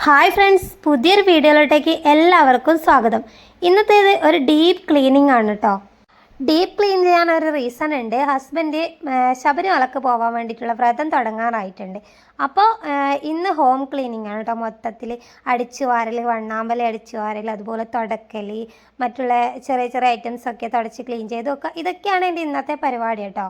Hi friends പുതിയൊരു വീഡിയോയിലോട്ടേക്ക് എല്ലാവർക്കും സ്വാഗതം. ഇന്നത്തേത് ഒരു ഡീപ്പ് ക്ലീനിങ് ആണ് കേട്ടോ ഡീപ്പ് ക്ലീൻ ചെയ്യാൻ ഒരു റീസൺ ഉണ്ട്. ഹസ്ബൻഡ് ശബരിമലക്ക് പോകാൻ വേണ്ടിയിട്ടുള്ള വ്രതം തുടങ്ങാനായിട്ടുണ്ട്. അപ്പോൾ ഇന്ന് ഹോം ക്ലീനിങ് ആണ് കേട്ടോ മൊത്തത്തിൽ. അടിച്ചു വാരൽ വണ്ണാമ്പല അടിച്ചു വാരൽ അതുപോലെ തുടക്കൽ മറ്റുള്ള ചെറിയ ചെറിയ ഐറ്റംസ് ഒക്കെ തുടച്ച് ക്ലീൻ ചെയ്ത് വെക്കുക ഇതൊക്കെയാണ് എന്റെ ഇന്നത്തെ പരിപാടി കേട്ടോ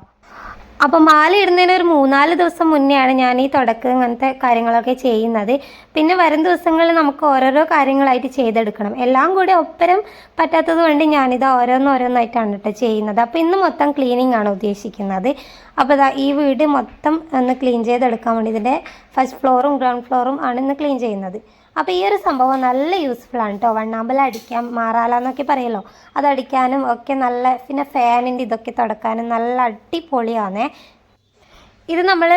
അപ്പോൾ മാല ഇടുന്നതിന് ഒരു മൂന്നാൽ ദിവസം മുന്നെയാണ് ഞാൻ ഈ തുടക്കം അങ്ങനത്തെ കാര്യങ്ങളൊക്കെ ചെയ്യുന്നത്. പിന്നെ വരും ദിവസങ്ങളിൽ നമുക്ക് ഓരോരോ കാര്യങ്ങളായിട്ട് ചെയ്തെടുക്കണം. എല്ലാം കൂടി ഒപ്പരം പറ്റാത്തത് കൊണ്ട് ഞാനിത് ഓരോന്നോരോന്നായിട്ടാണ് കേട്ടോ ചെയ്യുന്നത്. അപ്പോൾ ഇന്ന് മൊത്തം ക്ലീനിങ് ആണ് ഉദ്ദേശിക്കുന്നത്. അപ്പോൾ ഈ വീട് മൊത്തം ഒന്ന് ക്ലീൻ ചെയ്തെടുക്കാൻ വേണ്ടി ഇതിന്റെ ഫസ്റ്റ് ഫ്ലോറും ഗ്രൗണ്ട് ഫ്ലോറും ആണ് ഇന്ന് ക്ലീൻ ചെയ്യുന്നത്. അപ്പോൾ ഈ ഒരു സംഭവം നല്ല യൂസ്ഫുൾ ആണ് കേട്ടോ വണ്ണാമ്പല അടിക്കാൻ മാറാല എന്നൊക്കെ പറയല്ലോ. അതടിക്കാനും ഒക്കെ നല്ല പിന്നെ ഫാനിന്റെ ഇതൊക്കെ തുടക്കാനും നല്ല അടിപൊളിയാണേ ഇത് നമ്മൾ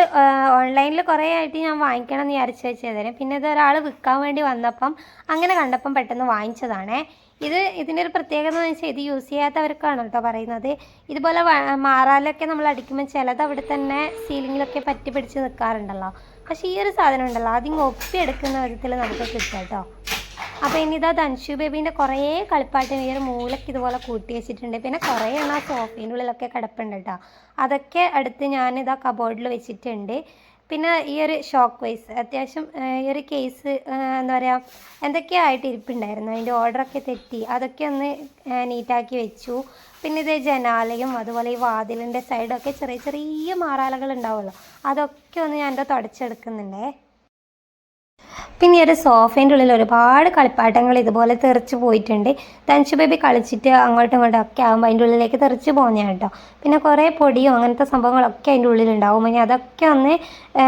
ഓൺലൈനിൽ കുറേ ആയിട്ട് ഞാൻ വാങ്ങിക്കണം എന്ന് വിചാരിച്ച് വെച്ചതിന് പിന്നെ ഇത് ഒരാൾ വിൽക്കാൻ വേണ്ടി വന്നപ്പം അങ്ങനെ കണ്ടപ്പം പെട്ടെന്ന് വാങ്ങിച്ചതാണേ. ഇത് ഇതിന്റെ ഒരു പ്രത്യേകത എന്ന് വെച്ചാൽ ഇത് യൂസ് ചെയ്യാത്തവർക്കാണ് കേട്ടോ പറയുന്നത്. ഇതുപോലെ മാറാലൊക്കെ നമ്മൾ അടിക്കുമ്പോൾ ചിലത് അവിടെ തന്നെ സീലിങ്ങിലൊക്കെ പറ്റി പിടിച്ച് നിൽക്കാറുണ്ടല്ലോ പക്ഷേ ഈ ഒരു സാധനം ഉണ്ടല്ലോ അതിങ്ങ് ഒപ്പിയെടുക്കുന്ന വിധത്തിൽ നമുക്ക് കിട്ടും കേട്ടോ അപ്പോൾ ഇനി ഇതാ ധൻഷു ബേബീന്റെ കുറേ കളിപ്പാട്ടം ഈ ഒരു മൂലക്ക് ഇതുപോലെ കൂട്ടി വെച്ചിട്ടുണ്ട്. പിന്നെ കുറേ എണ്ണം സോഫീന്റെ ഉള്ളിലൊക്കെ കിടപ്പുണ്ട് കേട്ടോ അതൊക്കെ അടുത്ത് ഞാനിതാ കബോർഡിൽ വെച്ചിട്ടുണ്ട്. പിന്നെ ഈ ഒരു ഷോക്ക് വൈസ് അത്യാവശ്യം ഈ ഒരു കേസ് എന്താ പറയുക എന്തൊക്കെയോ ആയിട്ട് ഇരിപ്പുണ്ടായിരുന്നു അതിന്റെ ഓർഡറൊക്കെ തെറ്റി. അതൊക്കെ ഒന്ന് നീറ്റാക്കി വെച്ചു. പിന്നെ ഇത് ജനാലയും അതുപോലെ ഈ വാതിലിന്റെ സൈഡൊക്കെ ചെറിയ ചെറിയ മാറാലകൾ ഉണ്ടാവുമല്ലോ. അതൊക്കെ ഒന്ന് ഞാൻ എന്റെ തുടച്ചെടുക്കുന്നുണ്ടേ. പിന്നെ ഒരു സോഫേന്റെ ഉള്ളിൽ ഒരുപാട് കളിപ്പാട്ടങ്ങൾ ഇതുപോലെ തെറിച്ച് പോയിട്ടുണ്ട്. തനിച്ച് ബേബി കളിച്ചിട്ട് അങ്ങോട്ടും ഇങ്ങോട്ടും ഒക്കെ ആകുമ്പോൾ അതിന്റെ ഉള്ളിലേക്ക് തെറിച്ച് പോകുന്നതാണ് കേട്ടോ. പിന്നെ കുറേ പൊടിയോ അങ്ങനത്തെ സംഭവങ്ങളൊക്കെ അതിന്റെ ഉള്ളിലുണ്ടാവും ഇനി അതൊക്കെ ഒന്ന്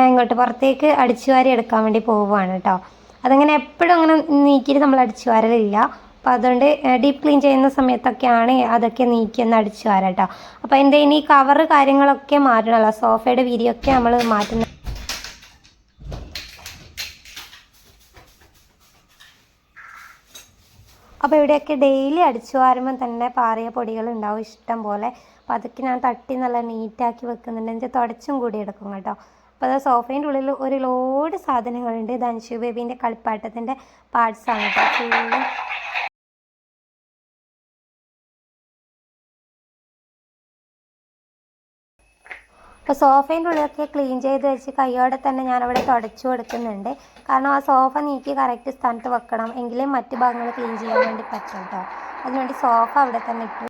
ഇങ്ങോട്ട് പുറത്തേക്ക് അടിച്ചു വാരി എടുക്കാൻ വേണ്ടി പോവുകയാണ് കേട്ടോ. അതങ്ങനെ എപ്പോഴും അങ്ങനെ നീക്കിയിട്ട് നമ്മൾ അടിച്ചു വാരലില്ല അപ്പോൾ അതുകൊണ്ട് ഡീപ്പ് ക്ലീൻ ചെയ്യുന്ന സമയത്തൊക്കെയാണ് അതൊക്കെ നീക്കി ഒന്ന് അടിച്ചു വാരാം കേട്ടോ. അപ്പോൾ അതിന്റെ ഇനി കവറ് കാര്യങ്ങളൊക്കെ മാറ്റണമല്ലോ സോഫയുടെ വിരിയൊക്കെ നമ്മൾ മാറ്റുന്ന അപ്പോൾ ഇവിടെയൊക്കെ ഡെയിലി അടിച്ചു വാരുമ്പം തന്നെ പാറിയ പൊടികൾ ഉണ്ടാവും ഇഷ്ടം പോലെ. അപ്പോൾ അതൊക്കെ ഞാൻ തട്ടി നല്ല നീറ്റാക്കി വെക്കുന്നുണ്ട്. എന്നിട്ട് തുടച്ചും കൂടി എടുക്കും കേട്ടോ. അപ്പോൾ അത് സോഫേന്റെ ഉള്ളിൽ ഒരു ലോഡ് സാധനങ്ങളുണ്ട്. ധനുഷു ബേബീന്റെ കളിപ്പാട്ടത്തിന്റെ പാർട്സാണ് കേട്ടോ. അപ്പോൾ സോഫേന്റെ ഉള്ളിലൊക്കെ ക്ലീൻ ചെയ്ത് വെച്ച് കൈയോടെ തന്നെ ഞാനവിടെ തുടച്ചു കൊടുക്കുന്നുണ്ട്. കാരണം ആ സോഫ നീക്കി കറക്റ്റ് സ്ഥാനത്ത് വെക്കണം. എങ്കിലേ മറ്റു ഭാഗങ്ങൾ ക്ലീൻ ചെയ്യാൻ വേണ്ടി പറ്റും കേട്ടോ അതിനുവേണ്ടി സോഫ അവിടെ തന്നെ ഇട്ടു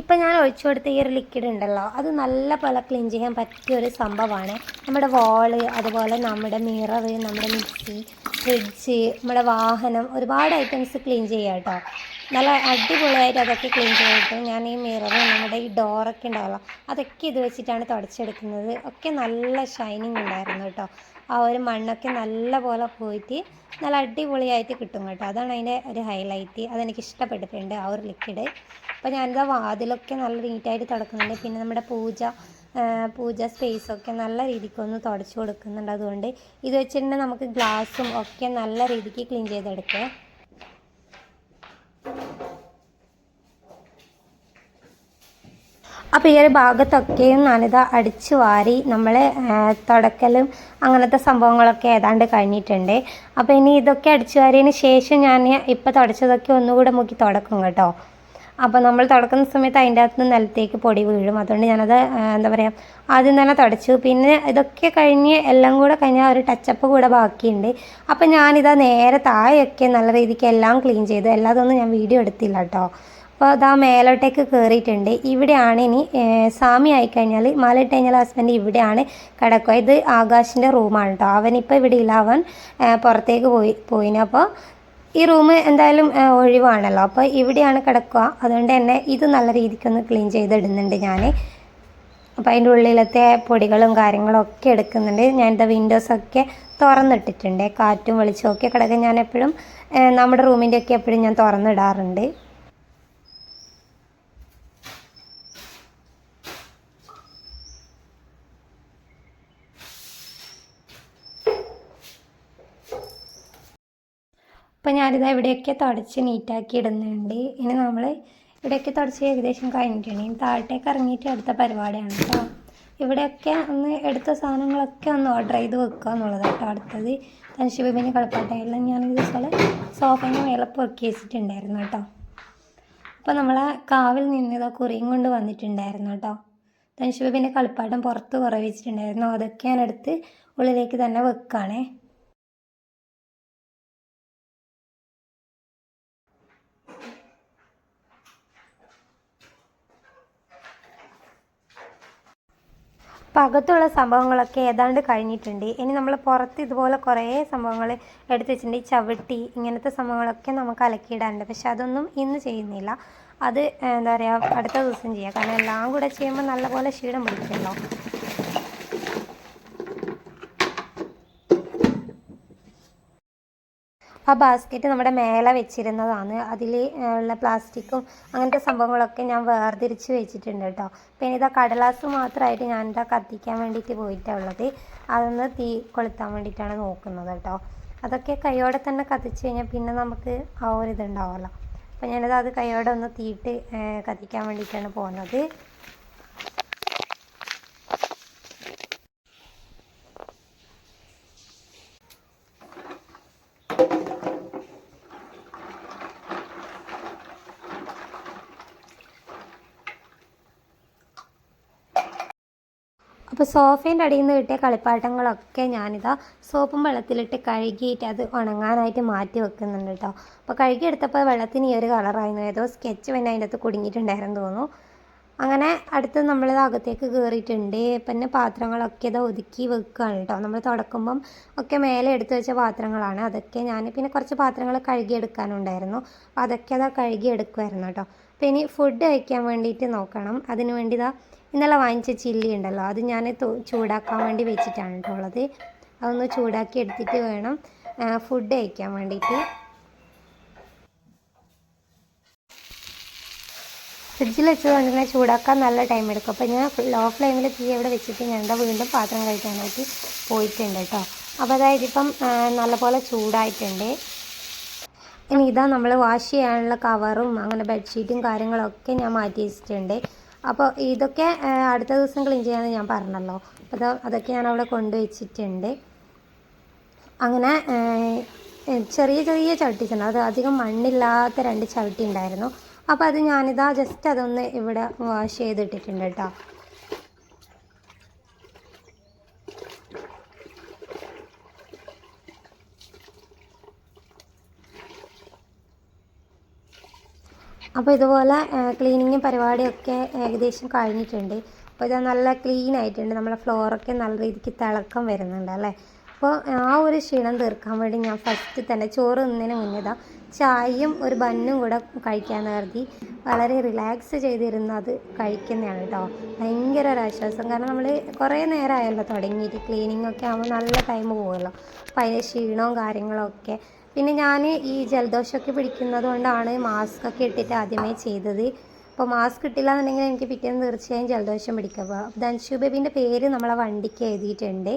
ഇപ്പം ഞാൻ ഒഴിച്ചു കൊടുത്ത ഈ ഒരു ലിക്വിഡ് ഉണ്ടല്ലോ അത് നല്ല പോലെ ക്ലീൻ ചെയ്യാൻ പറ്റിയ ഒരു സംഭവമാണ്. നമ്മുടെ വാൾ അതുപോലെ നമ്മുടെ മിറർ നമ്മുടെ മിക്സി ഫ്രിഡ്ജ് നമ്മുടെ വാഹനം ഒരുപാട് ഐറ്റംസ് ക്ലീൻ ചെയ്യാം കേട്ടോ. നല്ല അടിപൊളിയായിട്ട് അതൊക്കെ ക്ലീൻ ചെയ്തിട്ട് ഞാൻ ഈ മിററും നമ്മുടെ ഈ ഡോറൊക്കെ ഉണ്ടാവുമല്ലോ അതൊക്കെ ഇത് വെച്ചിട്ടാണ് തുടച്ചെടുക്കുന്നത്. ഒക്കെ നല്ല ഷൈനിങ് ഉണ്ടായിരുന്നു കേട്ടോ. ആ ഒരു മണ്ണൊക്കെ നല്ല പോലെ പോയിട്ട് നല്ല അടിപൊളിയായിട്ട് കിട്ടും കേട്ടോ. അതാണ് അതിന്റെ ഒരു ഹൈലൈറ്റ് അതെനിക്ക് ഇഷ്ടപ്പെട്ടിട്ടുണ്ട് ആ ഒരു ലിക്വിഡ് അപ്പോൾ ഞാനിതാ വാതിലൊക്കെ നല്ല നീറ്റായിട്ട് തുടക്കുന്നുണ്ട്. പിന്നെ നമ്മുടെ പൂജ പൂജ സ്പേസൊക്കെ നല്ല രീതിക്ക് ഒന്ന് തുടച്ചു കൊടുക്കുന്നുണ്ട്. അതുകൊണ്ട് ഇത് വെച്ചിട്ടുണ്ടെങ്കിൽ നമുക്ക് ഗ്ലാസും ഒക്കെ നല്ല രീതിക്ക് ക്ലീൻ ചെയ്തെടുക്കാം. അപ്പോൾ ഈ ഒരു ഭാഗത്തൊക്കെയും ഞാനിത് അടിച്ചു വാരി നമ്മൾ തുടക്കലും അങ്ങനത്തെ സംഭവങ്ങളൊക്കെ ഏതാണ്ട് കഴിഞ്ഞിട്ടുണ്ട്. അപ്പോൾ ഇനി ഇതൊക്കെ അടിച്ചു വാരിയതിന് ശേഷം ഞാൻ ഇപ്പോൾ തുടച്ചതൊക്കെ ഒന്നുകൂടെ മുക്കി തുടക്കും കേട്ടോ. അപ്പോൾ നമ്മൾ തുടക്കുന്ന സമയത്ത് അതിന്റെ അകത്ത് നിലത്തേക്ക് പൊടി വീഴും. അതുകൊണ്ട് ഞാനത് എന്താ പറയുക ആദ്യം തന്നെ തുടച്ചു. പിന്നെ ഇതൊക്കെ കഴിഞ്ഞ് എല്ലാം കൂടെ കഴിഞ്ഞാൽ ഒരു ടച്ചപ്പ് കൂടെ ബാക്കിയുണ്ട്. അപ്പോൾ ഞാനിതാ നേരെ താഴെയൊക്കെ നല്ല രീതിക്ക് എല്ലാം ക്ലീൻ ചെയ്തു. അല്ലാതൊന്നും ഞാൻ വീഡിയോ എടുത്തില്ല കേട്ടോ അപ്പോൾ അതാ മേലോട്ടേക്ക് കയറിയിട്ടുണ്ട് ഇവിടെയാണ് ഇനി സാമി ആയിക്കഴിഞ്ഞാൽ മാലിട്ട് കഴിഞ്ഞാൽ ഹസ്ബൻഡ് ഇവിടെയാണ് കിടക്കുക. ഇത് ആകാശിന്റെ റൂമാണ് കേട്ടോ അവനിപ്പോൾ ഇവിടെ ഇല്ല. അവൻ പുറത്തേക്ക് പോയി പോയിന്. അപ്പോൾ ഈ റൂം എന്തായാലും ഒഴിവാണല്ലോ. അപ്പോൾ ഇവിടെയാണ് കിടക്കുക. അതുകൊണ്ട് തന്നെ ഇത് നല്ല രീതിക്കൊന്ന് ക്ലീൻ ചെയ്തിടുന്നുണ്ട് ഞാൻ അപ്പോൾ അതിന്റെ ഉള്ളിലത്തെ പൊടികളും കാര്യങ്ങളും ഒക്കെ എടുക്കുന്നുണ്ട്. ഞാൻ ഞാനിത് വിൻഡോസൊക്കെ തുറന്നിട്ടിട്ടുണ്ട്. കാറ്റും വെളിച്ചമൊക്കെ കിടക്കാൻ ഞാൻ എപ്പോഴും നമ്മുടെ റൂമിന്റെയൊക്കെ എപ്പോഴും ഞാൻ തുറന്നിടാറുണ്ട്. അപ്പോൾ ഞാനിതാ ഇവിടെയൊക്കെ തുടച്ച് നീറ്റാക്കി ഇടുന്നുണ്ട്. ഇനി നമ്മൾ ഇവിടെയൊക്കെ തുടച്ച് ഏകദേശം കഴിഞ്ഞിട്ടുണ്ട്. ഇനി താഴത്തേക്ക് ഇറങ്ങിയിട്ട് അടുത്ത പരിപാടിയാണ് കേട്ടോ. ഇവിടെയൊക്കെ ഒന്ന് എടുത്ത സാധനങ്ങളൊക്കെ ഒന്ന് ഓർഡർ ചെയ്ത് വെക്കുക എന്നുള്ളതാണ് കേട്ടോ അടുത്തത്. തൻശിബിബിന് കളിപ്പാട്ടം എല്ലാം ഞാൻ ഇതുപോലെ സോഫേന്റെ മേലെ പൊറുക്കി വെച്ചിട്ടുണ്ടായിരുന്നു കേട്ടോ. അപ്പോൾ നമ്മളെ കാവിൽ നിന്ന് ഇതാ കുറിയും കൊണ്ട് വന്നിട്ടുണ്ടായിരുന്നു കേട്ടോ. തൻശിബിബിന്റെ കളിപ്പാട്ടം പുറത്ത് കുറേ വെച്ചിട്ടുണ്ടായിരുന്നു. അതൊക്കെ ഞാൻ എടുത്ത് ഉള്ളിലേക്ക് തന്നെ വെക്കുകയാണേ അപ്പം അകത്തുള്ള സംഭവങ്ങളൊക്കെ ഏതാണ്ട് കഴിഞ്ഞിട്ടുണ്ട്. ഇനി നമ്മൾ പുറത്ത് ഇതുപോലെ കുറേ സംഭവങ്ങൾ എടുത്ത് വെച്ചിട്ടുണ്ട്. ചവിട്ടി ഇങ്ങനത്തെ സംഭവങ്ങളൊക്കെ നമുക്ക് അലക്കിയിടാനുണ്ട്. പക്ഷെ അതൊന്നും ഇന്ന് ചെയ്യുന്നില്ല. അത് എന്താ പറയുക അടുത്ത ദിവസം ചെയ്യാം. കാരണം എല്ലാം കൂടെ ചെയ്യുമ്പോൾ നല്ലപോലെ ക്ഷീണം പിടിക്കുമല്ലോ ആ ബാസ്ക്കറ്റ് നമ്മുടെ മേലെ വെച്ചിരുന്നതാണ്. അതിൽ ഉള്ള പ്ലാസ്റ്റിക്കും അങ്ങനത്തെ സംഭവങ്ങളൊക്കെ ഞാൻ വേർതിരിച്ച് വെച്ചിട്ടുണ്ട് കേട്ടോ. പിന്നെ ഇതാ കടലാസ് മാത്രമായിട്ട് ഞാൻ ഇതാ കത്തിക്കാൻ വേണ്ടിയിട്ട് പോയിട്ടാണ് ഉള്ളത്. അതൊന്ന് തീ കൊളുത്താൻ വേണ്ടിയിട്ടാണ് നോക്കുന്നത് കേട്ടോ. അതൊക്കെ കൈയോടെ തന്നെ കത്തിച്ച് കഴിഞ്ഞാൽ പിന്നെ നമുക്ക് ആ ഒരു ഇതുണ്ടാവുമല്ലോ അപ്പോൾ ഞാനത് അത് കൈയോടെ ഒന്ന് തീയിട്ട് കത്തിക്കാൻ വേണ്ടിയിട്ടാണ് പോകുന്നത്. അപ്പോൾ സോഫേന്റെ അടിയിൽ നിന്ന് കിട്ടിയ കളിപ്പാട്ടങ്ങളൊക്കെ ഞാനിതാ സോപ്പും വെള്ളത്തിലിട്ട് കഴുകിയിട്ട് അത് ഉണങ്ങാനായിട്ട് മാറ്റി വെക്കുന്നുണ്ട് കേട്ടോ. അപ്പോൾ കഴുകിയെടുത്തപ്പോൾ വെള്ളത്തിന് ഈ ഒരു കളറായിരുന്നു. ഏതോ സ്കെച്ച് പിന്നെ അതിന്റെ അകത്ത് കുടുങ്ങിയിട്ടുണ്ടായിരുന്നു തോന്നുന്നു. അങ്ങനെ അടുത്ത് നമ്മൾ അകത്തേക്ക് കയറിയിട്ടുണ്ട് പിന്നെ പാത്രങ്ങളൊക്കെ ഇതാ ഒതുക്കി വെക്കുകയാണ് കേട്ടോ. നമ്മൾ തുടക്കുമ്പം ഒക്കെ മേലെ എടുത്തു വെച്ച പാത്രങ്ങളാണ്. അതൊക്കെ ഞാൻ പിന്നെ കുറച്ച് പാത്രങ്ങൾ കഴുകിയെടുക്കാനുണ്ടായിരുന്നു. അപ്പോൾ അതൊക്കെ അതാ കഴുകിയെടുക്കുമായിരുന്നു കേട്ടോ. അപ്പോൾ ഇനി ഫുഡ് കഴിക്കാൻ വേണ്ടിയിട്ട് നോക്കണം. അതിന് വേണ്ടി ഇതാ ഇന്നലെ വാങ്ങിച്ച ചില്ലി ഉണ്ടല്ലോ അത് ഞാൻ ചൂടാക്കാൻ വേണ്ടി വെച്ചിട്ടാണ് കേട്ടോ ഉള്ളത്. അതൊന്ന് ചൂടാക്കി എടുത്തിട്ട് വേണം ഫുഡ് കഴിക്കാൻ വേണ്ടിയിട്ട് ഫ്രിഡ്ജിൽ വെച്ചതുകൊണ്ട് തന്നെ ചൂടാക്കാൻ നല്ല ടൈം എടുക്കും. അപ്പോൾ ഞാൻ ലോ ഫ്ലെയിമിൽ തീ അവിടെ വെച്ചിട്ട് ഞാൻ ദാ വീണ്ടും പാത്രം കഴിക്കാനായിട്ട് പോയിട്ടുണ്ട് കേട്ടോ അപ്പോൾ അതായത് ഇപ്പം നല്ലപോലെ ചൂടായിട്ടുണ്ട്. ഇനി ഇതാ നമ്മൾ വാഷ് ചെയ്യാനുള്ള കവറും അങ്ങനെ ബെഡ്ഷീറ്റും കാര്യങ്ങളൊക്കെ ഞാൻ മാറ്റി വെച്ചിട്ടുണ്ട്. അപ്പോൾ ഇതൊക്കെ അടുത്ത ദിവസം ക്ലീൻ ചെയ്യാമെന്ന് ഞാൻ പറഞ്ഞല്ലോ. അപ്പോൾ അത് അതൊക്കെ ഞാൻ അവിടെ കൊണ്ടുവച്ചിട്ടുണ്ട്. അങ്ങനെ ചെറിയ ചെറിയ ചവിട്ടിച്ചുണ്ട് അത് അധികം മണ്ണില്ലാത്ത രണ്ട് ചവിട്ടി ഉണ്ടായിരുന്നു. അപ്പോൾ അത് ഞാനിതാ ജസ്റ്റ് അതൊന്ന് ഇവിടെ വാഷ് ചെയ്തിട്ടിട്ടുണ്ട് കേട്ടോ അപ്പോൾ ഇതുപോലെ ക്ലീനിങ്ങും പരിപാടിയൊക്കെ ഏകദേശം കഴിഞ്ഞിട്ടുണ്ട്. അപ്പോൾ ഇത് നല്ല ക്ലീൻ ആയിട്ടുണ്ട്. നമ്മളെ ഫ്ലോറൊക്കെ നല്ല രീതിക്ക് തിളക്കം വരുന്നുണ്ട് അല്ലേ? അപ്പോൾ ആ ഒരു ക്ഷീണം തീർക്കാൻ വേണ്ടി ഞാൻ ഫസ്റ്റ് തന്നെ ചോറ് തിന്നതിന് മുന്നേ ചായയും ഒരു ബന്നും കൂടെ കഴിക്കാൻ കരുതി വളരെ റിലാക്സ് ചെയ്തിരുന്ന് അത് കഴിക്കുന്നതാണ് കേട്ടോ ഭയങ്കര ഒരു ആശ്വാസം. കാരണം നമ്മൾ കുറേ നേരമായല്ലോ തുടങ്ങിയിട്ട്. ക്ലീനിങ് ഒക്കെ ആകുമ്പോൾ നല്ല ടൈം പോകുമല്ലോ അപ്പോൾ അതിന്റെ ക്ഷീണവും കാര്യങ്ങളൊക്കെ പിന്നെ ഞാൻ ഈ ജലദോഷമൊക്കെ പിടിക്കുന്നത് കൊണ്ടാണ് മാസ്ക് ഒക്കെ ഇട്ടിട്ട് ആദ്യമേ ചെയ്തത്. അപ്പോൾ മാസ്ക് ഇട്ടില്ല എന്നുണ്ടെങ്കിൽ എനിക്ക് പിറ്റേന്ന് തീർച്ചയായും ജലദോഷം പിടിക്കുക അപ്പോൾ ധൻഷു ബേബിന്റെ പേര് നമ്മളെ വണ്ടിക്ക് എഴുതിയിട്ടുണ്ട്.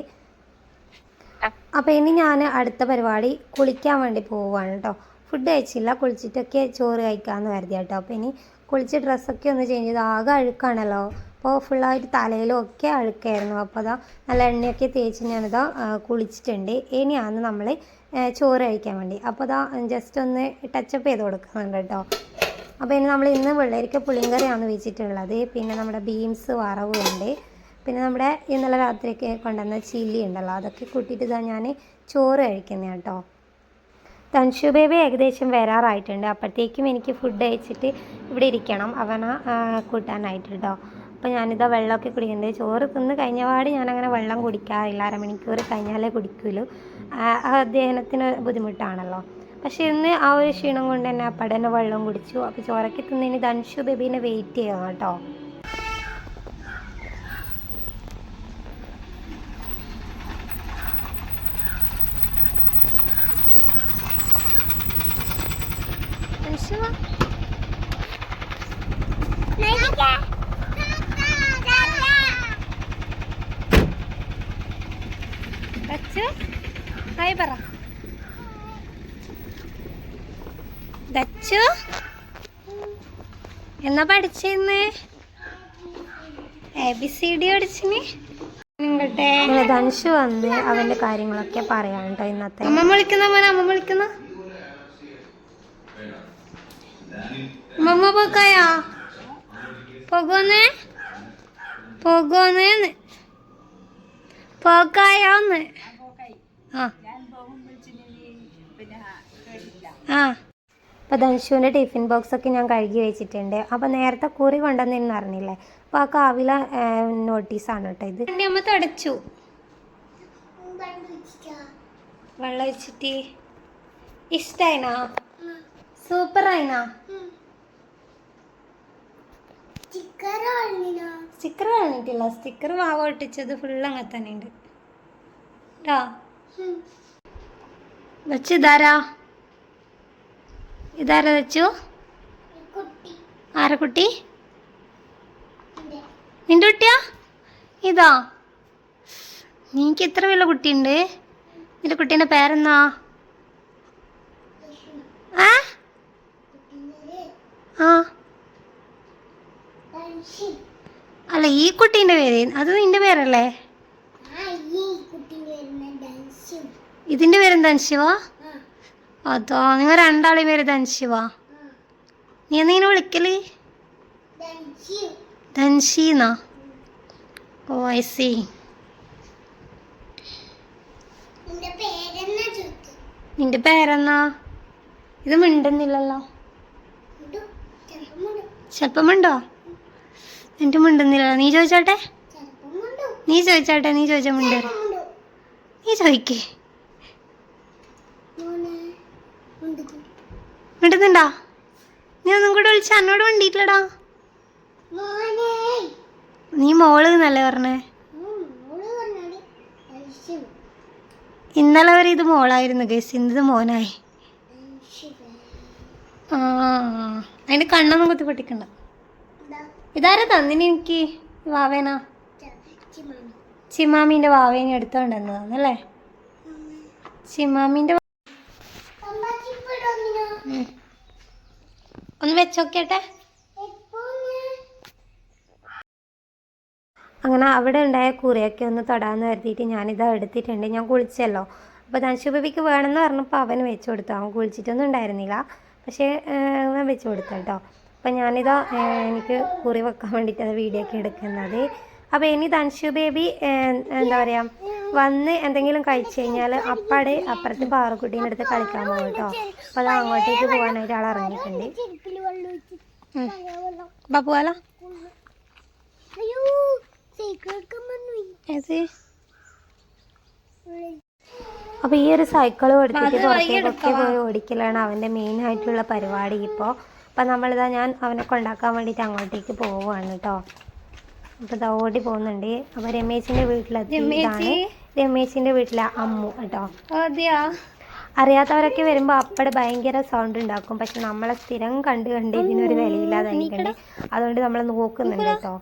അപ്പോൾ ഇനി ഞാൻ അടുത്ത പരിപാടി കുളിക്കാൻ വേണ്ടി പോവുകയാണ് കേട്ടോ ഫുഡ് കഴിച്ചില്ല. കുളിച്ചിട്ടൊക്കെ ചോറ് കഴിക്കാമെന്ന് കരുതി കേട്ടോ അപ്പോൾ ഇനി കുളിച്ച് ഡ്രസ്സൊക്കെ ഒന്ന് ചേഞ്ച് ചെയ്ത് ആകെ അഴുക്കാണല്ലോ. അപ്പോൾ ഫുള്ളായിട്ട് തലയിലും ഒക്കെ അഴുക്കായിരുന്നു. അപ്പോൾ അതാ നല്ല എണ്ണയൊക്കെ തേച്ച് ഞാനിതാ കുളിച്ചിട്ടുണ്ട്. ഇനിയാണ് നമ്മൾ ചോറ് കഴിക്കാൻ വേണ്ടി. അപ്പോൾ അതാ ജസ്റ്റ് ഒന്ന് ടച്ചപ്പ് ചെയ്ത് കൊടുക്കുന്നുണ്ട് കേട്ടോ. അപ്പോൾ ഇനി നമ്മൾ ഇന്ന് വെള്ളരിക്ക പുളിങ്കറിയാണ് വെച്ചിട്ടുള്ളത്. പിന്നെ നമ്മുടെ ബീൻസ് വറവുണ്ട് പിന്നെ നമ്മുടെ ഇന്നലെ രാത്രിയൊക്കെ കൊണ്ടുവന്ന ചില്ലി ഉണ്ടല്ലോ അതൊക്കെ കൂട്ടിയിട്ട് ഇതാ ഞാൻ ചോറ് കഴിക്കുന്നത് കേട്ടോ. തൻഷു ബേബി ഏകദേശം വരാറായിട്ടുണ്ട്. അപ്പോഴത്തേക്കും എനിക്ക് ഫുഡ് കഴിച്ചിട്ട് ഇവിടെ ഇരിക്കണം. അവനെ കൂട്ടാനായിട്ട് കേട്ടോ. അപ്പോൾ ഞാനിതാ വെള്ളമൊക്കെ കുടിക്കുന്നുണ്ട്. ചോറ് തിന്ന് കഴിഞ്ഞ പാട് ഞാനങ്ങനെ വെള്ളം കുടിക്കാറില്ല. അരമണിക്കൂർ കഴിഞ്ഞാലേ കുടിക്കുള്ളൂ. ആ, അദ്ദേഹത്തിന് ബുദ്ധിമുട്ടാണല്ലോ. പക്ഷേ ഇന്ന് ആ ഒരു ക്ഷീണം കൊണ്ട് തന്നെ അപ്പടെ തന്നെ വെള്ളം കുടിച്ചു. അപ്പോൾ ചോറൊക്കെ തിന്നതിന് ധൻഷു ബേബീനെ വെയിറ്റ് ചെയ്യണം കേട്ടോ. ധൻഷു വാ. ദച്ചു ഹായ് പറ. ദച്ചു എന്നാ പഠിച്ചിരുന്നു? എ ബി സി ഡി പഠിച്ചിന്? നിങ്ങളുടെ ധനുഷ് വന്ന് അവന്റെ കാര്യങ്ങളൊക്കെ പറയാൻ കേട്ടോ ഇന്നത്തെ? അമ്മ വിളിക്കുന്ന മോനെ അമ്മ വിളിക്കുന്ന. അമ്മ പോക്കായോ? പോകുന്നേ? പോകുന്നേന്ന്. പോക്കായോന്ന്. ആ. ആ. അപ്പോൾ ധനുഷുവിന്റെ ടിഫിൻ ബോക്സ് ഒക്കെ ഞാൻ കഴുകി വെച്ചിട്ടുണ്ട്. അപ്പോൾ നേരത്തെ കുറി കൊണ്ടുവന്നിരുന്നു അറിഞ്ഞില്ലേ? അപ്പോൾ ആ കാവില നോട്ടീസാണ് കേട്ടോ ഇത്. എന്റെ അമ്മ തുടച്ചു. വെള്ളം വെച്ചിട്ട് ഇഷ്ടായിനാ? സൂപ്പറായിനാ? സ്റ്റിക്കർ കാണിട്ടില്ല സ്റ്റിക്കർ വാവ ഒട്ടിച്ചത് ഫുള്ള് അങ്ങനെ തന്നെ ഉണ്ട്. കേട്ടോ വെച്ച് ഇതാരാ? ഇതാരാ വെച്ചു? ആരാ കുട്ടി? നിന്റെ കുട്ടിയാ? ഇതാ. നീക്ക് എത്ര വലിയ കുട്ടിയുണ്ട്. നിന്റെ കുട്ടീന്റെ പേരെന്നാ? ആ? ആ. അല്ല ഈ കുട്ടീന്റെ പേര് അത് നിന്റെ പേരല്ലേ? ഇതിന്റെ പേരെന്താ ശിവ? അതോ നിങ്ങൾ രണ്ടാളെ പേര് ധൻശിവ നീ എന്നിങ്ങനെ വിളിക്കൽ? ധൻഷീന്നാ ഓ ഐ സി നിന്റെ പേരെന്നാ? ഇത് മിണ്ടുന്നില്ലല്ലോ. ചെലപ്പം മിണ്ടോ. എന്റെ മിണ്ടുന്നില്ലല്ലോ. നീ ചോദിച്ചോട്ടെ? നീ ചോദിച്ചോട്ടെ? നീ ചോദിച്ചാൽ മിണ്ടേ. നീ ചോദിക്കേ. മിണ്ടുന്നുണ്ടോ നീ ഒന്നും കൂടെ വിളിച്ച എന്നോട് മിണ്ടിയിട്ടില്ലടാ. നീ മോൾ എന്നല്ലേ പറഞ്ഞേ? ഇന്നലെ വരെ ഇത് മോളായിരുന്നു ഗേസ് ഇന്നത് മോനായി. ആ അതിന്റെ കണ്ണൊന്നും കുത്തി പൊട്ടിക്കണ്ട. ഇതാരാ തന്നിന് എനിക്ക് വാവേനാ? ചിമാമീന്റെ വാവേനെ എടുത്തോണ്ടെന്നതാണല്ലേ ചിമാമീന്റെ ഉം. ഒന്ന് വെച്ചോക്കട്ടെ അങ്ങനെ അവിടെ ഉണ്ടായ കുറിയൊക്കെ ഒന്ന് തൊടാന്ന് കരുതിയിട്ട് ഞാനിതാ എടുത്തിട്ടുണ്ട്. ഞാൻ കുളിച്ചല്ലോ. അപ്പോൾ ധനുഷുബിക്ക് വേണമെന്ന് പറഞ്ഞപ്പോൾ അവന് വെച്ച് കൊടുത്തു. അവൻ കുളിച്ചിട്ടൊന്നും ഉണ്ടായിരുന്നില്ല. പക്ഷേ ഞാൻ വെച്ച് കൊടുത്തു കേട്ടോ. അപ്പം ഞാനിതാ എനിക്ക് കുറി വെക്കാൻ വേണ്ടിയിട്ടാണ് വീഡിയോ ഒക്കെ എടുക്കുന്നത്. അപ്പോൾ ഇനി ധൻഷു ബേബി എന്താ പറയുക വന്ന് എന്തെങ്കിലും കഴിച്ചു കഴിഞ്ഞാൽ അപ്പാടെ അപ്പുറത്ത് പാറക്കുട്ടീന്റെ അടുത്ത് കളിക്കാൻ പോകും കേട്ടോ. അപ്പോൾ അത് അങ്ങോട്ടേക്ക് പോകാനായിട്ട് ആൾ ഇറങ്ങിയിട്ടുണ്ട്. അപ്പൊ പോവാലോ. അപ്പോൾ ഈ ഒരു സൈക്കിൾ കൊടുത്തിട്ട് പുറത്തേക്കൊക്കെ പോയി ഓടിക്കലാണ് അവന്റെ മെയിൻ ആയിട്ടുള്ള പരിപാടി ഇപ്പോൾ. അപ്പം നമ്മളിതാ ഞാൻ അവനെ കൊണ്ടാക്കാൻ വേണ്ടിയിട്ട് അങ്ങോട്ടേക്ക് പോവാണ് കേട്ടോ. അപ്പോൾ ഇതാ ഓടി പോകുന്നുണ്ട്. അപ്പോൾ രമേശിന്റെ വീട്ടിലെത്തി ഇതാണ്. രമേശിന്റെ വീട്ടിലെ അമ്മു കേട്ടോ. അതെയാ? അറിയാത്തവരൊക്കെ വരുമ്പോൾ അപ്പടെ ഭയങ്കര സൗണ്ട് ഉണ്ടാക്കും. പക്ഷെ നമ്മളെ സ്ഥിരം കണ്ട് കണ്ട് ഇതിനൊരു വിലയില്ലാതെ അതുകൊണ്ട് നമ്മൾ നോക്കുന്നുണ്ട് കേട്ടോ.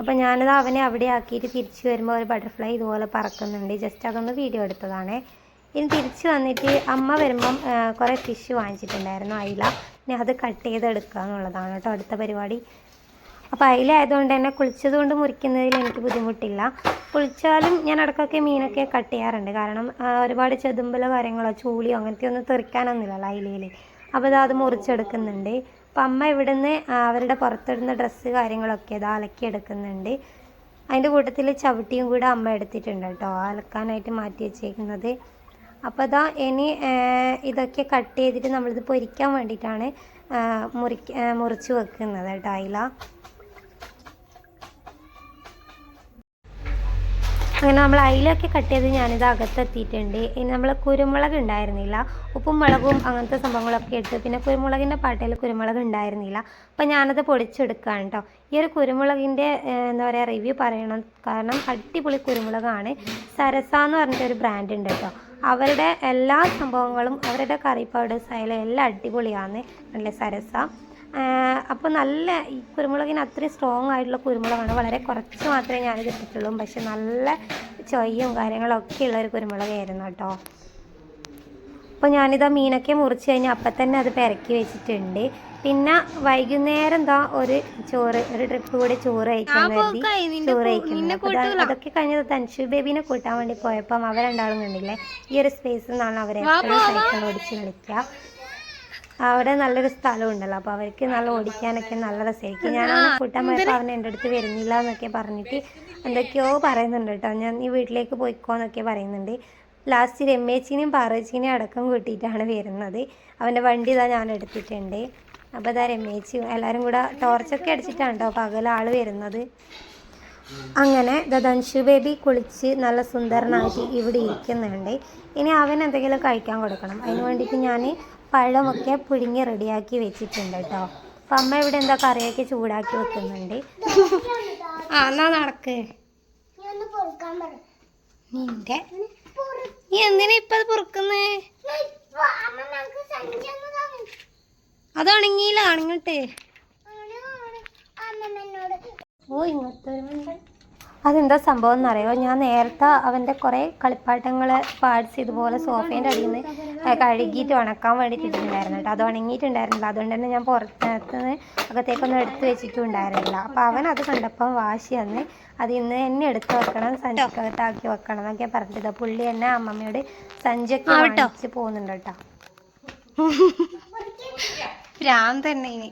അപ്പം ഞാനത് അവനെ അവിടെ ആക്കിയിട്ട് തിരിച്ചു വരുമ്പോൾ ഒരു ബട്ടർഫ്ലൈ ഇതുപോലെ പറക്കുന്നുണ്ട്. ജസ്റ്റ് അതൊന്ന് വീഡിയോ എടുത്തതാണ്. ഇനി തിരിച്ചു വന്നിട്ട് അമ്മ വരുമ്പം കുറേ ഫിഷ് വാങ്ങിച്ചിട്ടുണ്ടായിരുന്നു അയില. ഇനി അത് കട്ട് ചെയ്തെടുക്കുക എന്നുള്ളതാണ് കേട്ടോ അടുത്ത പരിപാടി. അപ്പോൾ അതിലായതുകൊണ്ട് തന്നെ കുളിച്ചത് കൊണ്ട് മുറിക്കുന്നതിൽ എനിക്ക് ബുദ്ധിമുട്ടില്ല. കുളിച്ചാലും ഞാൻ ഇടയ്ക്കൊക്കെ മീനൊക്കെ കട്ട് ചെയ്യാറുണ്ട്. കാരണം ഒരുപാട് ചെതുമ്പലോ കാര്യങ്ങളോ ചൂളിയോ അങ്ങനത്തെ ഒന്നും തെറിക്കാനൊന്നുമില്ലല്ലോ അയിലയിൽ. അപ്പോൾ ഇതാ അത് മുറിച്ചെടുക്കുന്നുണ്ട്. അപ്പം അമ്മ ഇവിടുന്ന് അവരുടെ പുറത്തിടുന്ന ഡ്രസ്സ് കാര്യങ്ങളൊക്കെ ഇത് അലക്കി എടുക്കുന്നുണ്ട്. അതിന്റെ കൂട്ടത്തിൽ ചവിട്ടിയും കൂടെ അമ്മ എടുത്തിട്ടുണ്ട് കേട്ടോ. അലക്കാനായിട്ട് മാറ്റി വെച്ചേക്കുന്നത്. അപ്പോൾ ഇതാ ഇനി ഇതൊക്കെ കട്ട് ചെയ്തിട്ട് നമ്മളിത് പൊരിക്കാൻ വേണ്ടിയിട്ടാണ് മുറിക്ക മുറിച്ച് വെക്കുന്നത് കേട്ടോ അയില. അങ്ങനെ നമ്മൾ അയിലൊക്കെ കട്ട് ചെയ്ത് ഞാനിത് അകത്തെത്തിയിട്ടുണ്ട്. ഇനി നമ്മൾ കുരുമുളക് ഉണ്ടായിരുന്നില്ല. ഉപ്പും മുളകും അങ്ങനത്തെ സംഭവങ്ങളൊക്കെ ഇട്ട് പിന്നെ കുരുമുളകിന്റെ പാട്ടയിൽ കുരുമുളക് ഉണ്ടായിരുന്നില്ല. അപ്പോൾ ഞാനത് പൊടിച്ചെടുക്കുകയാണ് കേട്ടോ ഈ ഒരു കുരുമുളകിന്റെ എന്താ പറയുക റിവ്യൂ പറയണം. കാരണം അടിപൊളി കുരുമുളകാണ്. സരസ എന്ന് പറഞ്ഞിട്ടൊരു ബ്രാൻഡ് ഉണ്ട് കേട്ടോ അവരുടെ എല്ലാ സംഭവങ്ങളും അവരുടെ കറി പൗഡേഴ്സ് ആയാലും എല്ലാം അടിപൊളിയാണ്. നല്ല സരസ. അപ്പോൾ നല്ല ഈ കുരുമുളകിന് അത്രയും സ്ട്രോങ് ആയിട്ടുള്ള കുരുമുളകാണ്. വളരെ കുറച്ച് മാത്രമേ ഞാനിത് ഇട്ടിട്ടുള്ളൂ. പക്ഷെ നല്ല ചൊയ്യും കാര്യങ്ങളൊക്കെ ഉള്ള ഒരു കുരുമുളകായിരുന്നു കേട്ടോ. അപ്പോൾ ഞാനിത് ആ മീനൊക്കെ മുറിച്ച് കഴിഞ്ഞാൽ അപ്പം തന്നെ അത് പെരക്കി വെച്ചിട്ടുണ്ട്. പിന്നെ വൈകുന്നേരം എന്താ ഒരു ചോറ് ഒരു ട്രിപ്പ് കൂടി ചോറ് കഴിക്കാൻ കരുതി ചോറ് കഴിക്കുന്നു അതൊക്കെ കഴിഞ്ഞത് തൻഷു ബേബിനെ കൂട്ടാൻ വേണ്ടി പോയപ്പം അവരുണ്ടാവും കണ്ടില്ലേ? ഈ ഒരു സ്പേസിൽ നിന്നാണ് അവരെ സൈക്കിൾ ഓടിച്ച് കളിക്കുക അവിടെ നല്ലൊരു സ്ഥലം ഉണ്ടല്ലോ അപ്പോൾ അവർക്ക് നല്ല ഓടിക്കാനൊക്കെ നല്ല രസമായിരിക്കും ഞാൻ കൂട്ടാൻ പോയപ്പോൾ അവൻ എന്റെ അടുത്ത് വരുന്നില്ല എന്നൊക്കെ പറഞ്ഞിട്ട് എന്തൊക്കെയോ പറയുന്നുണ്ട് കേട്ടോ. ഞാൻ ഈ വീട്ടിലേക്ക് പോയിക്കോന്നൊക്കെ പറയുന്നുണ്ട്. ലാസ്റ്റ് രമേച്ചിനെയും പാറേച്ചിനെയും അടക്കം കൂട്ടിയിട്ടാണ് വരുന്നത്. അവന്റെ വണ്ടി ഇതാ ഞാൻ എടുത്തിട്ടുണ്ട്. അപ്പോൾ ഇതാ രമേച്ചി എല്ലാവരും കൂടെ ടോർച്ചൊക്കെ അടിച്ചിട്ടാണ് കേട്ടോ പകൽ ആൾ വരുന്നത്. അങ്ങനെ ദദൻഷു ബേബി കുളിച്ച് നല്ല സുന്ദരനായിട്ട് ഇവിടെ ഇരിക്കുന്നുണ്ട്. ഇനി അവൻ എന്തെങ്കിലും കഴിക്കാൻ കൊടുക്കണം. അതിന് വേണ്ടിയിട്ട് ഞാൻ പഴമൊക്കെ പുഴുങ്ങി റെഡിയാക്കി വെച്ചിട്ടുണ്ട് കേട്ടോ. അപ്പം അമ്മ ഇവിടെ എന്താ കറിയൊക്കെ ചൂടാക്കി വെക്കുന്നുണ്ട്. ആ എന്നാ നടക്ക്. നിന്റെ? നീ എന്തിനാ ഇപ്പത് പൊറുക്കുന്നേ? അത് ഉണങ്ങിയില്ല ഉണങ്ങട്ടെ. ഓ ഇങ്ങോട്ട് മണ്ടൻ. അതെന്താ സംഭവം എന്നറിയോ ഞാൻ നേരത്തെ അവന്റെ കുറേ കളിപ്പാട്ടങ്ങൾ പാർട്സ് ഇതുപോലെ സോഫേന്റെ അടിയിൽ നിന്ന് കഴുകിയിട്ട് ഉണക്കാൻ വേണ്ടിയിട്ട് ഇട്ടിട്ടുണ്ടായിരുന്നു കേട്ടോ. അത് ഉണങ്ങിയിട്ടുണ്ടായിരുന്നില്ല. അതുകൊണ്ട് തന്നെ ഞാൻ പുറത്തിനകത്ത് നിന്ന് അകത്തേക്കൊന്നും എടുത്ത് വെച്ചിട്ടുണ്ടായിരുന്നില്ല. അപ്പോൾ അവൻ അത് കണ്ടപ്പം വാശി വന്ന് അത് ഇന്ന് തന്നെ എടുത്ത് വെക്കണം സഞ്ചിക്കകത്താക്കി വെക്കണം എന്നൊക്കെ പറഞ്ഞിട്ട് പുള്ളി തന്നെ അമ്മമ്മയോട് സഞ്ചിയൊക്കെ വാങ്ങിച്ച് പോകുന്നുണ്ട് കേട്ടോ. ഭ്രാന്ത് തന്നെ ഇനി.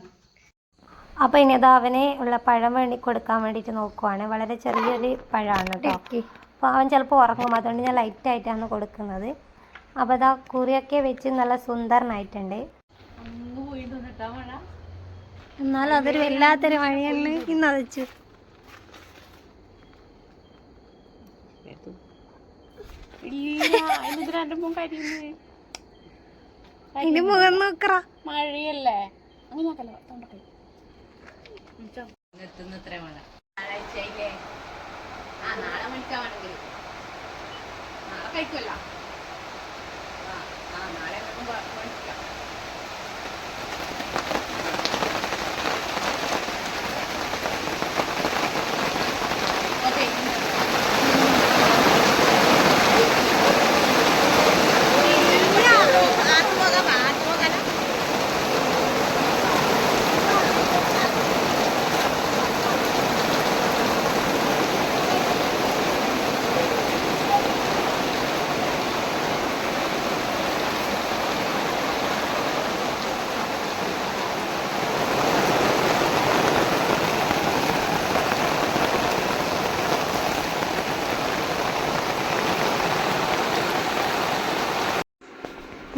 അപ്പോൾ ഇനി അത് അവന് ഉള്ള പഴം വേണ്ടി കൊടുക്കാൻ വേണ്ടിയിട്ട് നോക്കുവാണ്. വളരെ ചെറിയൊരു പഴമാണ് കേട്ടോ അപ്പോൾ അവൻ ചിലപ്പോൾ ഉറങ്ങും. അതുകൊണ്ട് ഞാൻ ലൈറ്റ് ആയിട്ടാണ് കൊടുക്കുന്നത്. അപ്പോൾ അതാ കുറിയൊക്കെ വെച്ച് നല്ല സുന്ദരനായിട്ടുണ്ട്. എന്നാലും അതൊരു വല്ലാത്തൊരു മഴയാണ് ഇന്ന് അതച്ചു ഇനി മുഖം നോക്കറ. മഴയല്ലേ? അങ്ങനെ നോക്കല്ലോ? തൊണ്ടക്കൈ ആ നാളെ മണിക്കാണെങ്കിൽ നാളെ കഴിക്കുമല്ലോ ആ ആ നാളെ മേടിക്കാം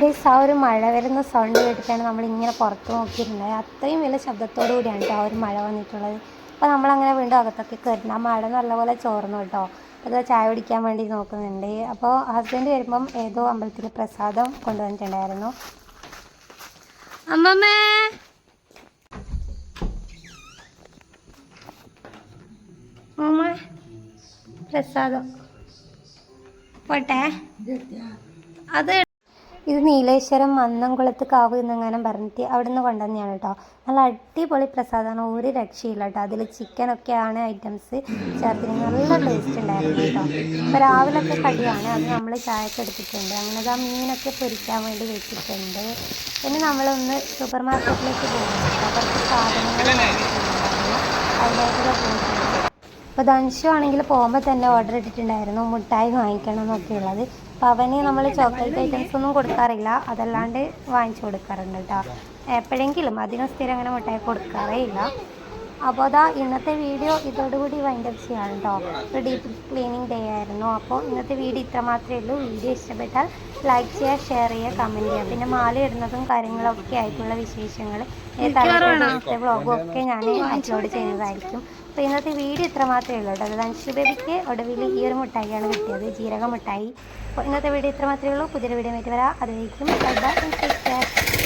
ഗൈസ് ആ ഒരു മഴ വരുന്ന സൗണ്ട് കേട്ടിട്ടാണ് നമ്മളിങ്ങനെ പുറത്ത് നോക്കിയിട്ടുണ്ടായത് അത്രയും വലിയ ശബ്ദത്തോടു കൂടിയാണ് കേട്ടോ ആ ഒരു മഴ വന്നിട്ടുള്ളത്. അപ്പോൾ നമ്മളങ്ങനെ വീണ്ടും അകത്തൊക്കെ കയറുന്നു ആ മഴ നല്ലപോലെ ചോർന്നു കേട്ടോ അത് ചായ കുടിക്കാൻ വേണ്ടി നോക്കുന്നുണ്ട്. അപ്പോൾ ഹസ്ബൻഡ് വരുമ്പം ഏതോ അമ്പലത്തിൽ പ്രസാദം കൊണ്ടുവന്നിട്ടുണ്ടായിരുന്നു. അമ്മമ്മേ! അമ്മ പ്രസാദം. പോട്ടെ. അത് ഇത് നീലേശ്വരം മന്നംകുളത്ത് കാവ് എന്നെങ്ങാനും പറഞ്ഞിട്ട് അവിടെ നിന്ന് കൊണ്ടുവന്നെയാണ് കേട്ടോ. നല്ല അടിപൊളി പ്രസാദമാണ്. ഒരു രക്ഷയില്ല കേട്ടോ. അതിൽ ചിക്കനൊക്കെയാണ് ഐറ്റംസ്. ചേർത്തിന് നല്ല ടേസ്റ്റ് ഉണ്ടായിരുന്നു കേട്ടോ. അപ്പോൾ രാവിലത്തെ കടിയാണ്. അത് നമ്മൾ ചായക്ക് എടുത്തിട്ടുണ്ട്. അങ്ങനെ ആ മീനൊക്കെ പൊരിക്കാൻ വേണ്ടി വെച്ചിട്ടുണ്ട്. പിന്നെ നമ്മളൊന്ന് സൂപ്പർ മാർക്കറ്റിലേക്ക് പോകുന്നു കേട്ടോ. കുറച്ച് സാധനങ്ങൾ അതിലേക്ക് പോയിട്ടുണ്ട് അപ്പോൾ ധനുഷു ആണെങ്കിൽ പോകുമ്പോൾ തന്നെ ഓർഡർ ഇട്ടിട്ടുണ്ടായിരുന്നു. മുട്ടായി വാങ്ങിക്കണം എന്നൊക്കെ ഉള്ളത്. അപ്പോൾ അവന് നമ്മൾ ചോക്ലേറ്റ് ഐറ്റംസ് ഒന്നും കൊടുക്കാറില്ല. അതല്ലാണ്ട് വാങ്ങിച്ചു കൊടുക്കാറുണ്ട് കേട്ടോ എപ്പോഴെങ്കിലും അധികം സ്ഥിരം അങ്ങനെ മുട്ടായി കൊടുക്കാറേ ഇല്ല. അപ്പോൾ അതാ ഇന്നത്തെ വീഡിയോ ഇതോടുകൂടി വൈൻഡപ്പ് ചെയ്യാണ് കേട്ടോ ഒരു ഡീപ്പ് ക്ലീനിങ് ഡേ ആയിരുന്നു. അപ്പോൾ ഇന്നത്തെ വീഡിയോ ഇത്ര മാത്രമേ ഉള്ളൂ. വീഡിയോ ഇഷ്ടപ്പെട്ടാൽ ലൈക്ക് ചെയ്യുക ഷെയർ ചെയ്യുക കമന്റ് ചെയ്യുക. പിന്നെ മാല ഇടുന്നതും കാര്യങ്ങളൊക്കെ ആയിട്ടുള്ള വിശേഷങ്ങൾ വ്ളോഗും ഒക്കെ ഞാൻ അപ്ലോഡ് ചെയ്യുന്നതായിരിക്കും. അപ്പോൾ ഇന്നത്തെ വീഡിയോ ഇത്ര മാത്രമേ ഉള്ളൂ കേട്ടോ. ധനുഷ് ബേബിക്ക് ഒടുവിൽ ഈ ഒരു മിഠായിയാണ് കിട്ടിയത് ജീരക മിഠായി അപ്പോൾ ഇന്നത്തെ വീഡിയോ ഇത്ര മാത്രമേ ഉള്ളൂ. പുതിയൊരു വീഡിയോ ആയിട്ട് വരാം. അതുവരേക്കും